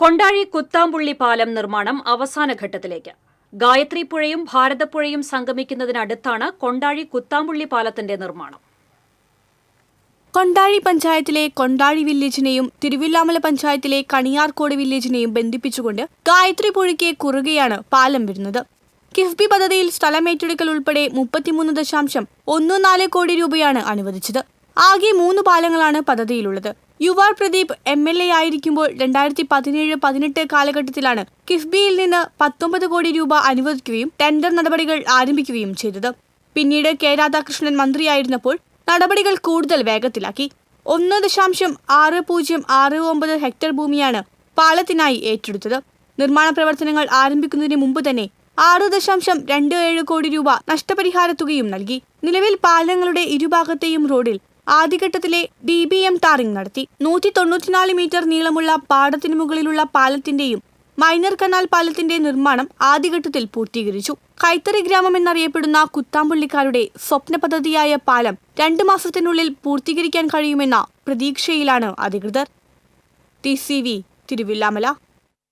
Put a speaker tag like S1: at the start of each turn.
S1: കൊണ്ടാഴി കുത്താമ്പുള്ളി പാലം നിർമ്മാണം അവസാന ഘട്ടത്തിലേക്ക്. ഗായത്രി പുഴയും ഭാരതപ്പുഴയും സംഗമിക്കുന്നതിനടുത്താണ് കൊണ്ടാഴി കുത്താമ്പുള്ളി പാലത്തിന്റെ നിർമ്മാണം.
S2: കൊണ്ടാഴി പഞ്ചായത്തിലെ കൊണ്ടാഴി വില്ലേജിനെയും തിരുവില്ലാമല പഞ്ചായത്തിലെ കണിയാർകോട് വില്ലേജിനെയും ബന്ധിപ്പിച്ചുകൊണ്ട് ഗായത്രി പുഴയ്ക്ക് കുറുകെയാണ് പാലം വരുന്നത്. കിഫ്ബി പദ്ധതിയിൽ സ്ഥലമേറ്റെടുക്കൽ ഉൾപ്പെടെ മുപ്പത്തിമൂന്ന് ദശാംശം ഒന്ന് നാല് കോടി രൂപയാണ് അനുവദിച്ചത്. ആകെ മൂന്ന് പാലങ്ങളാണ് പദ്ധതിയിലുള്ളത്. U R Pradeep M L A ആയിരിക്കുമ്പോൾ രണ്ടായിരത്തി പതിനേഴ് പതിനെട്ട് കാലഘട്ടത്തിലാണ് കിഫ്ബിയിൽ നിന്ന് പത്തൊമ്പത് കോടി രൂപ അനുവദിക്കുകയും ടെൻഡർ നടപടികൾ ആരംഭിക്കുകയും ചെയ്തത്. പിന്നീട് കെ രാധാകൃഷ്ണൻ മന്ത്രിയായിരുന്നപ്പോൾ നടപടികൾ കൂടുതൽ വേഗത്തിലാക്കി. ഒന്ന് ദശാംശം ആറ് പൂജ്യം ആറ് ഒമ്പത് ഹെക്ടർ ഭൂമിയാണ് പാലത്തിനായി ഏറ്റെടുത്തത്. നിർമ്മാണ പ്രവർത്തനങ്ങൾ ആരംഭിക്കുന്നതിന് മുമ്പ് തന്നെ ആറ് ദശാംശം രണ്ട് ഏഴ് കോടി രൂപ നഷ്ടപരിഹാര തുകയും നൽകി. നിലവിൽ പാലങ്ങളുടെ ഇരുഭാഗത്തെയും റോഡിൽ ആദ്യഘട്ടത്തിലെ ഡി ബി എം ടാറിംഗ് നടത്തി. നൂറ്റി തൊണ്ണൂറ്റിനാല് മീറ്റർ നീളമുള്ള പാടത്തിന് മുകളിലുള്ള പാലത്തിന്റെയും മൈനർ കനാൽ പാലത്തിന്റെ നിർമ്മാണം ആദ്യഘട്ടത്തിൽ പൂർത്തീകരിച്ചു. കൈത്തറി ഗ്രാമം എന്നറിയപ്പെടുന്ന കുത്താമ്പുള്ളിക്കാരുടെ സ്വപ്ന പദ്ധതിയായ പാലം രണ്ടു മാസത്തിനുള്ളിൽ പൂർത്തീകരിക്കാൻ കഴിയുമെന്ന പ്രതീക്ഷയിലാണ് അധികൃതർ. T C V Thiruvillamala.